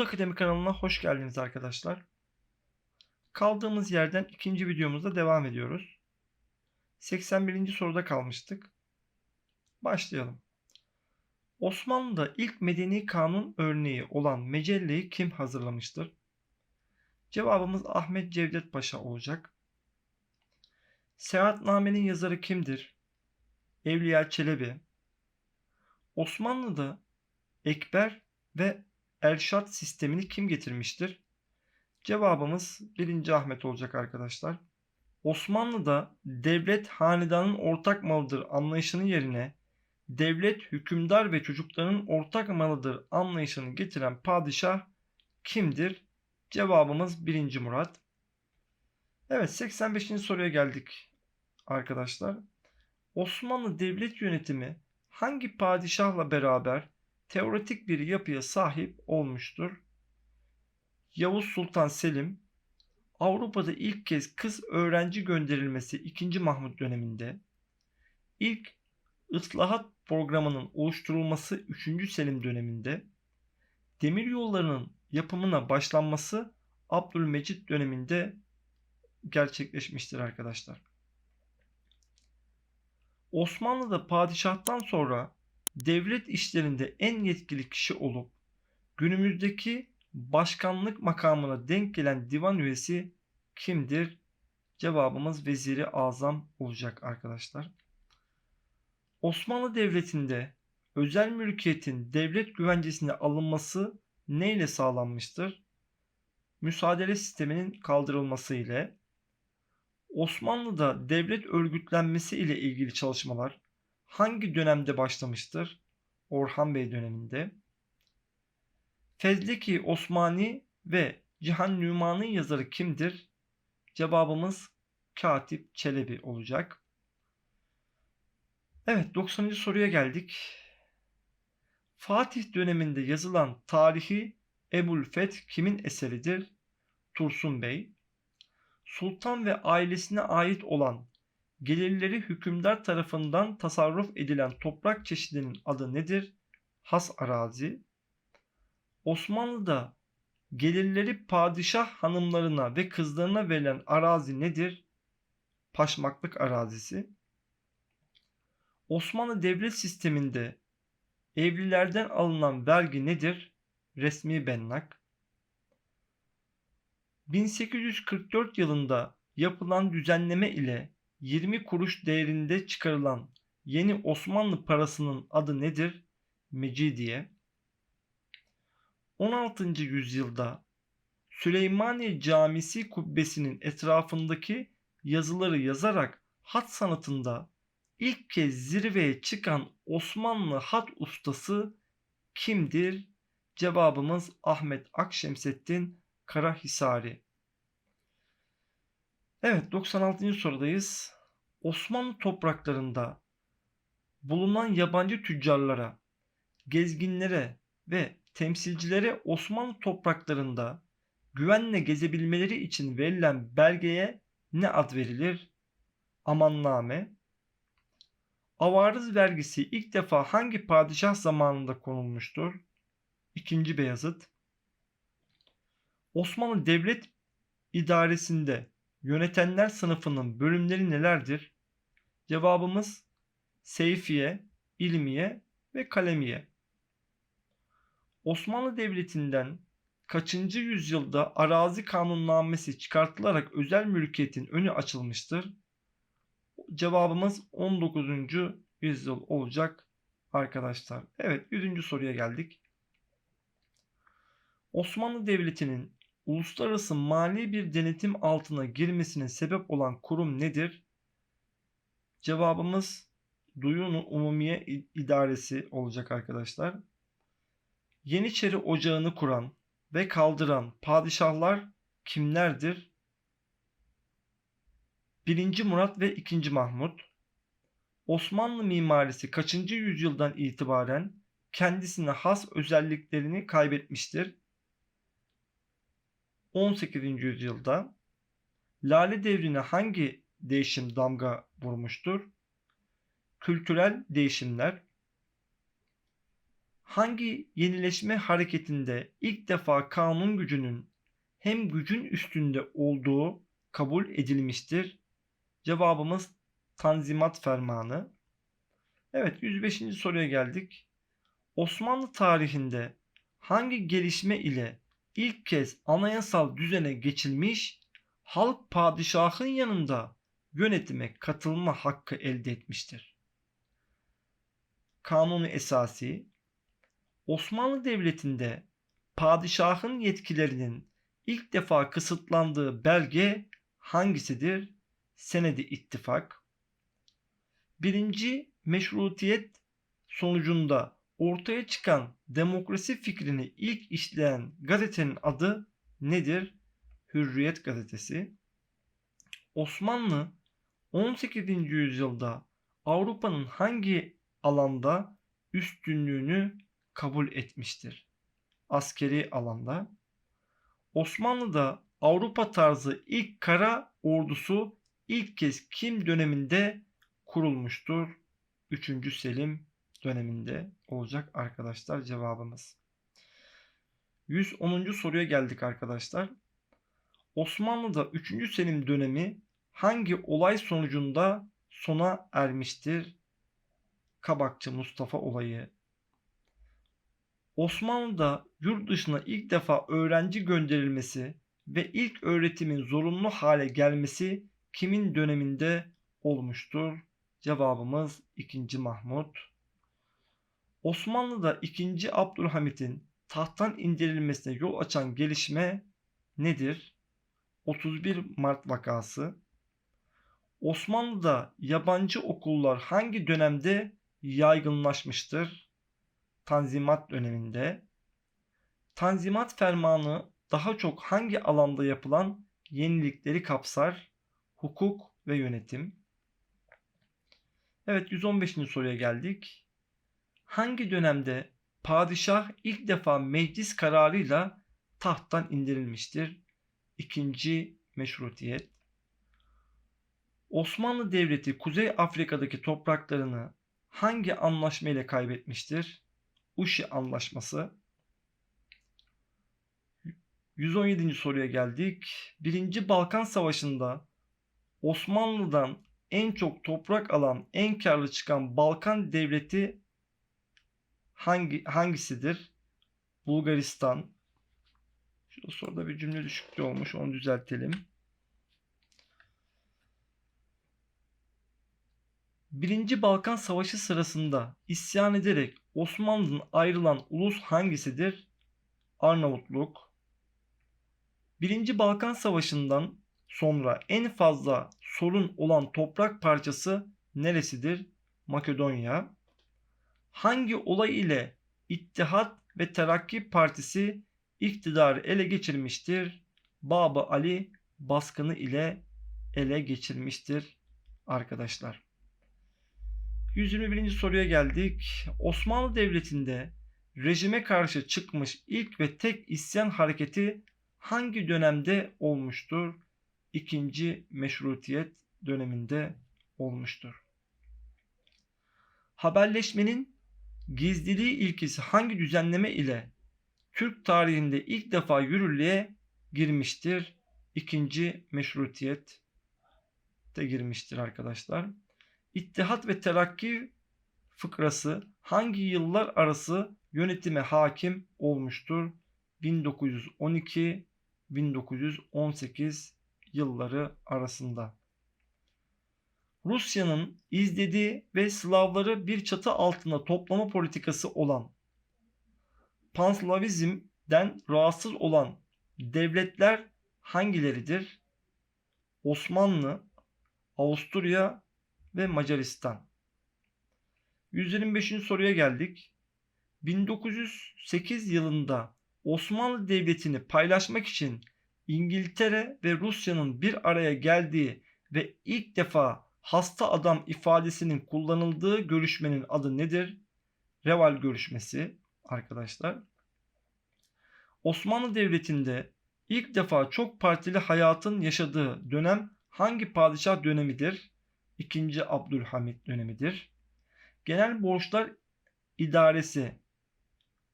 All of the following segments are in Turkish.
Buz Akademi kanalına hoş geldiniz arkadaşlar. Kaldığımız yerden ikinci videomuzda devam ediyoruz. 81. soruda kalmıştık. Başlayalım. Osmanlı'da ilk medeni kanun örneği olan mecelleyi kim hazırlamıştır? Cevabımız Ahmet Cevdet Paşa olacak. Seyahatname'nin yazarı kimdir? Evliya Çelebi. Osmanlı'da Ekber ve Erşat sistemini kim getirmiştir? Cevabımız 1. Ahmet olacak arkadaşlar. Osmanlı'da devlet hanedanın ortak malıdır anlayışının yerine devlet hükümdar ve çocukların ortak malıdır anlayışını getiren padişah kimdir? Cevabımız 1. Murat. Evet 85. soruya geldik arkadaşlar. Osmanlı devlet yönetimi hangi padişahla beraber teoretik bir yapıya sahip olmuştur? Yavuz Sultan Selim Avrupa'da ilk kez kız öğrenci gönderilmesi 2. Mahmut döneminde, ilk ıslahat programının oluşturulması 3. Selim döneminde, demir yollarının yapımına başlanması Abdülmecit döneminde gerçekleşmiştir arkadaşlar. Osmanlı'da padişahtan sonra devlet işlerinde en yetkili kişi olup günümüzdeki başkanlık makamına denk gelen divan üyesi kimdir? Cevabımız Veziri Azam olacak arkadaşlar. Osmanlı Devleti'nde özel mülkiyetin devlet güvencesine alınması neyle sağlanmıştır? Müsaadele sisteminin kaldırılması ile Osmanlı'da devlet örgütlenmesi ile ilgili çalışmalar hangi dönemde başlamıştır? Orhan Bey döneminde. Fezleki Osmani ve Cihan Nüman'ın yazarı kimdir? Cevabımız Katip Çelebi olacak. Evet 90. soruya geldik. Fatih döneminde yazılan tarihi Ebul Feth kimin eseridir? Tursun Bey. Sultan ve ailesine ait olan gelirleri hükümdar tarafından tasarruf edilen toprak çeşidinin adı nedir? Has arazi. Osmanlı'da gelirleri padişah hanımlarına ve kızlarına verilen arazi nedir? Paşmaklık arazisi. Osmanlı devlet sisteminde evlilerden alınan vergi nedir? Resmi bennak. 1844 yılında yapılan düzenleme ile 20 kuruş değerinde çıkarılan yeni Osmanlı parasının adı nedir? Mecidiye. 16. yüzyılda Süleymaniye Camisi kubbesinin etrafındaki yazıları yazarak hat sanatında ilk kez zirveye çıkan Osmanlı hat ustası kimdir? Cevabımız Ahmet Akşemseddin Karahisari. Evet 96. sorudayız. Osmanlı topraklarında bulunan yabancı tüccarlara, gezginlere ve temsilcilere Osmanlı topraklarında güvenle gezebilmeleri için verilen belgeye ne ad verilir? Amanname. Avarız vergisi ilk defa hangi padişah zamanında konulmuştur? İkinci Beyazıt. Osmanlı devlet idaresinde yönetenler sınıfının bölümleri nelerdir? Cevabımız Seyfiye, İlmiye ve Kalemiye. Osmanlı Devleti'nden kaçıncı yüzyılda arazi kanunnamesi çıkartılarak özel mülkiyetin önü açılmıştır? Cevabımız 19. yüzyıl olacak arkadaşlar. Evet 100. soruya geldik. Osmanlı Devleti'nin uluslararası mali bir denetim altına girmesine sebep olan kurum nedir? Cevabımız Duyunu Umumiye İdaresi olacak arkadaşlar. Yeniçeri Ocağı'nı kuran ve kaldıran padişahlar kimlerdir? 1. Murat ve 2. Mahmut. Osmanlı mimarisi kaçıncı yüzyıldan itibaren kendisine has özelliklerini kaybetmiştir? 18. yüzyılda Lale devrine hangi değişim damga vurmuştur? Kültürel değişimler. hangi yenileşme hareketinde ilk defa kanun gücünün hem gücün üstünde olduğu kabul edilmiştir? Cevabımız Tanzimat Fermanı. Evet 105. soruya geldik. Osmanlı tarihinde hangi gelişme ile ilk kez anayasal düzene geçilmiş halk padişahın yanında yönetime katılma hakkı elde etmiştir? Kanunu Esasi Osmanlı Devleti'nde padişahın yetkilerinin ilk defa kısıtlandığı belge hangisidir? Senedi ittifak. Birinci meşrutiyet sonucunda ortaya çıkan demokrasi fikrini ilk işleyen gazetenin adı nedir? Hürriyet gazetesi. Osmanlı 18. yüzyılda Avrupa'nın hangi alanda üstünlüğünü kabul etmiştir? Askeri alanda. Osmanlı'da Avrupa tarzı ilk kara ordusu ilk kez kim döneminde kurulmuştur? 3. Selim döneminde olacak arkadaşlar cevabımız. 110. soruya geldik arkadaşlar. Osmanlı'da 3. Selim dönemi hangi olay sonucunda sona ermiştir? Kabakçı Mustafa olayı. Osmanlı'da yurt dışına ilk defa öğrenci gönderilmesi ve ilk öğretimin zorunlu hale gelmesi kimin döneminde olmuştur? Cevabımız 2. Mahmut. Osmanlı'da 2. Abdülhamit'in tahttan indirilmesine yol açan gelişme nedir? 31 Mart vakası. Osmanlı'da yabancı okullar hangi dönemde yaygınlaşmıştır? Tanzimat döneminde. Tanzimat fermanı daha çok hangi alanda yapılan yenilikleri kapsar? Hukuk ve yönetim. Evet 115. soruya geldik. Hangi dönemde padişah ilk defa meclis kararıyla tahttan indirilmiştir? İkinci meşrutiyet. Osmanlı Devleti Kuzey Afrika'daki topraklarını hangi anlaşma ile kaybetmiştir? Uşi Anlaşması. 117. soruya geldik. Birinci Balkan Savaşı'nda Osmanlı'dan en çok toprak alan, en karlı çıkan Balkan devleti hangi hangisidir? Bulgaristan. Şu soruda bir cümle düşüklüğü olmuş. Onu düzeltelim. Birinci Balkan Savaşı sırasında isyan ederek Osmanlı'dan ayrılan ulus hangisidir? Arnavutluk. Birinci Balkan Savaşı'ndan sonra en fazla sorun olan toprak parçası neresidir? Makedonya. Hangi olay ile İttihat ve Terakki Partisi iktidarı ele geçirmiştir? Baba Ali baskını ile ele geçirmiştir arkadaşlar. 121. soruya geldik. Osmanlı Devleti'nde rejime karşı çıkmış ilk ve tek isyan hareketi hangi dönemde olmuştur? İkinci meşrutiyet döneminde olmuştur. Haberleşmenin gizliliği ilkesi hangi düzenleme ile Türk tarihinde ilk defa yürürlüğe girmiştir? İkinci meşrutiyet de girmiştir arkadaşlar. İttihat ve Terakki fıkrası hangi yıllar arası yönetime hakim olmuştur? 1912-1918 yılları arasında. Rusya'nın izlediği ve Slavları bir çatı altında toplama politikası olan Panslavizmden rahatsız olan devletler hangileridir? Osmanlı, Avusturya ve Macaristan. 125. soruya geldik. 1908 yılında Osmanlı Devleti'ni paylaşmak için İngiltere ve Rusya'nın bir araya geldiği ve ilk defa hasta adam ifadesinin kullanıldığı görüşmenin adı nedir? Reval görüşmesi arkadaşlar. Osmanlı Devleti'nde ilk defa çok partili hayatın yaşadığı dönem hangi padişah dönemidir? 2. Abdülhamit dönemidir. Genel borçlar idaresi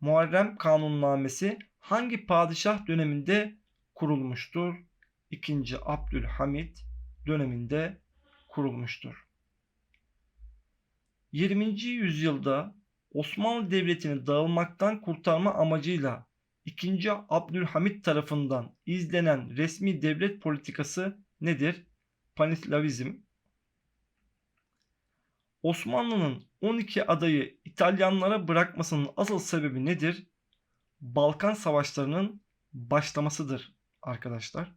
Muharrem Kanunnamesi hangi padişah döneminde kurulmuştur? 2. Abdülhamit döneminde kurulmuştur. 20. yüzyılda Osmanlı Devleti'ni dağılmaktan kurtarma amacıyla 2. Abdülhamit tarafından izlenen resmi devlet politikası nedir? Panislavizm. Osmanlı'nın 12 adayı İtalyanlara bırakmasının asıl sebebi nedir? Balkan Savaşları'nın başlamasıdır arkadaşlar.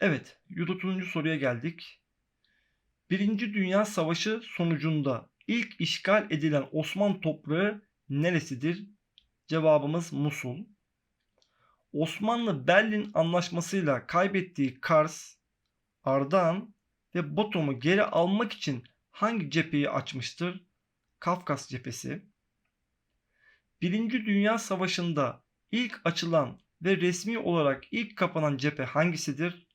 Evet, 130. soruya geldik. Birinci Dünya Savaşı sonucunda ilk işgal edilen Osmanlı toprağı neresidir? Cevabımız Musul. Osmanlı Berlin Anlaşması'yla kaybettiği Kars, Ardahan ve Batum'u geri almak için hangi cepheyi açmıştır? Kafkas cephesi. Birinci Dünya Savaşı'nda ilk açılan ve resmi olarak ilk kapanan cephe hangisidir?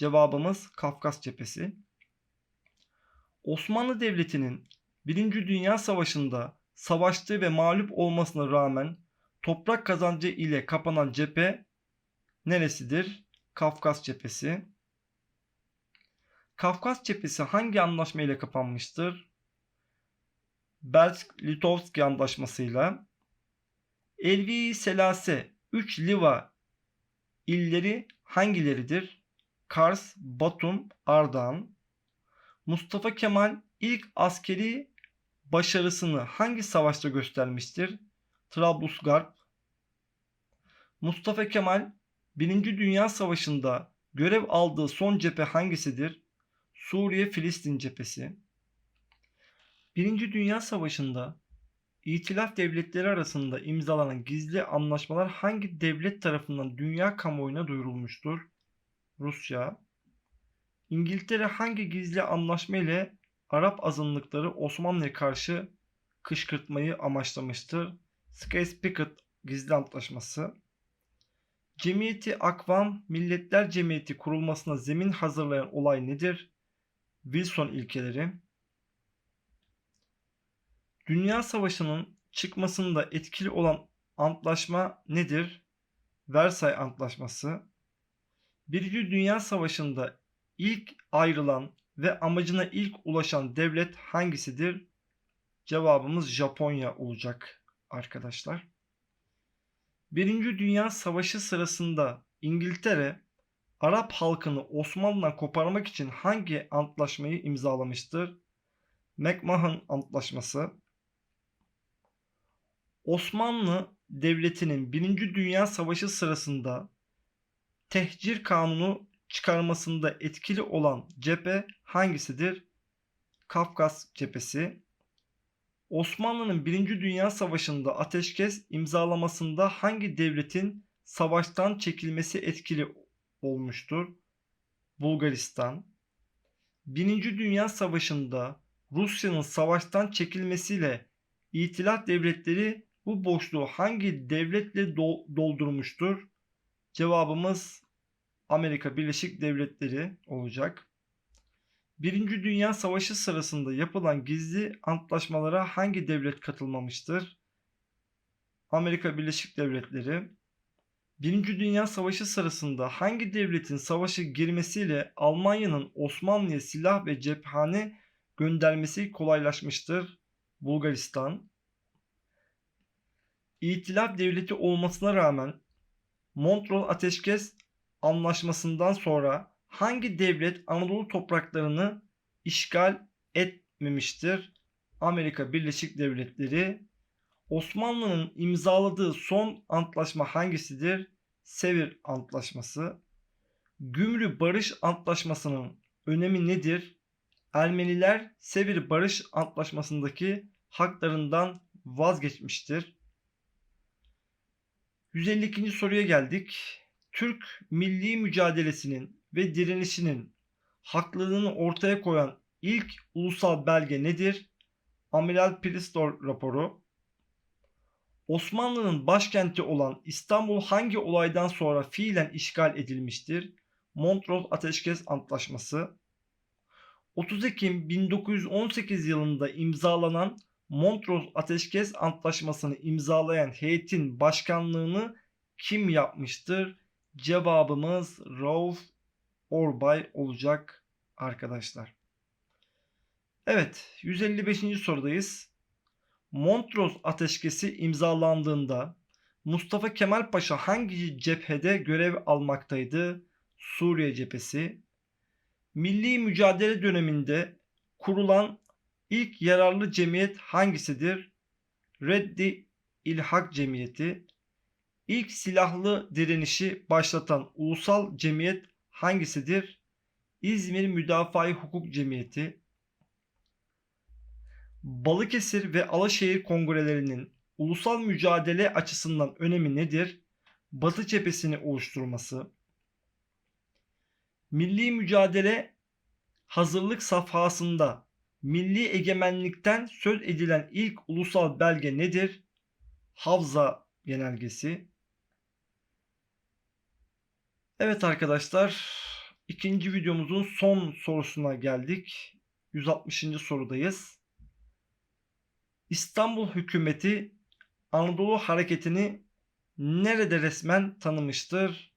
Cevabımız Kafkas cephesi. Osmanlı Devleti'nin Birinci Dünya Savaşı'nda savaştığı ve mağlup olmasına rağmen toprak kazancı ile kapanan cephe neresidir? Kafkas cephesi. Kafkas cephesi hangi anlaşma ile kapanmıştır? Belsk-Litovski anlaşmasıyla. Elvi Selase 3 Liva illeri hangileridir? Kars, Batum, Ardahan. Mustafa Kemal ilk askeri başarısını hangi savaşta göstermiştir? Trablusgarp. Mustafa Kemal 1. Dünya Savaşı'nda görev aldığı son cephe hangisidir? Suriye-Filistin cephesi. 1. Dünya Savaşı'nda İtilaf devletleri arasında imzalanan gizli anlaşmalar hangi devlet tarafından dünya kamuoyuna duyurulmuştur? Rusya. İngiltere hangi gizli anlaşma ile Arap azınlıkları Osmanlı'ya karşı kışkırtmayı amaçlamıştır? Sykes-Picot gizli antlaşması. Cemiyeti Akvam Milletler Cemiyeti kurulmasına zemin hazırlayan olay nedir? Wilson ilkeleri. Dünya Savaşı'nın çıkmasında etkili olan antlaşma nedir? Versay Antlaşması. Birinci Dünya Savaşı'nda ilk ayrılan ve amacına ilk ulaşan devlet hangisidir? Cevabımız Japonya olacak arkadaşlar. Birinci Dünya Savaşı sırasında İngiltere Arap halkını Osmanlı'dan koparmak için hangi antlaşmayı imzalamıştır? McMahon Antlaşması. Osmanlı Devleti'nin Birinci Dünya Savaşı sırasında tehcir kanunu çıkarmasında etkili olan cephe hangisidir? Kafkas cephesi. Osmanlı'nın Birinci Dünya Savaşı'nda ateşkes imzalamasında hangi devletin savaştan çekilmesi etkili olmuştur? Bulgaristan. Birinci Dünya Savaşı'nda Rusya'nın savaştan çekilmesiyle İtilaf devletleri bu boşluğu hangi devletle doldurmuştur? Cevabımız Amerika Birleşik Devletleri olacak. Birinci Dünya Savaşı sırasında yapılan gizli antlaşmalara hangi devlet katılmamıştır? Amerika Birleşik Devletleri. Birinci Dünya Savaşı sırasında hangi devletin savaşa girmesiyle Almanya'nın Osmanlı'ya silah ve cephane göndermesi kolaylaşmıştır? Bulgaristan. İtilaf devleti olmasına rağmen Montreux Ateşkes Anlaşması'ndan sonra hangi devlet Anadolu topraklarını işgal etmemiştir? Amerika Birleşik Devletleri. Osmanlı'nın imzaladığı son antlaşma hangisidir? Sevr Antlaşması. Gümrü Barış Antlaşması'nın önemi nedir? Ermeniler Sevr Barış Antlaşması'ndaki haklarından vazgeçmiştir. 152. soruya geldik. Türk milli mücadelesinin ve direnişinin haklılığını ortaya koyan ilk ulusal belge nedir? Amiral Pristor raporu. Osmanlı'nın başkenti olan İstanbul hangi olaydan sonra fiilen işgal edilmiştir? Montreux Ateşkes Antlaşması. 30 Ekim 1918 yılında imzalanan Montrose Ateşkes Antlaşması'nı imzalayan heyetin başkanlığını kim yapmıştır? Cevabımız Rauf Orbay olacak arkadaşlar. Evet, 155. sorudayız. Montrose Ateşkesi imzalandığında Mustafa Kemal Paşa hangi cephede görev almaktaydı? Suriye cephesi. Milli mücadele döneminde kurulan ilk yararlı cemiyet hangisidir? Reddi İlhak Cemiyeti. İlk silahlı direnişi başlatan ulusal cemiyet hangisidir? İzmir Müdafaa-i Hukuk Cemiyeti. Balıkesir ve Alaşehir kongrelerinin ulusal mücadele açısından önemi nedir? Batı cephesini oluşturması. Milli mücadele hazırlık safhasında milli egemenlikten söz edilen ilk ulusal belge nedir? Havza Genelgesi. Evet arkadaşlar, ikinci videomuzun son sorusuna geldik. 160. sorudayız. İstanbul hükümeti Anadolu hareketini nerede resmen tanımıştır?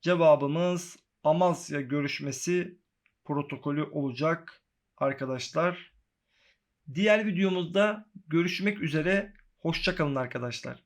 Cevabımız Amasya görüşmesi protokolü olacak arkadaşlar. Diğer videomuzda görüşmek üzere. Hoşçakalın arkadaşlar.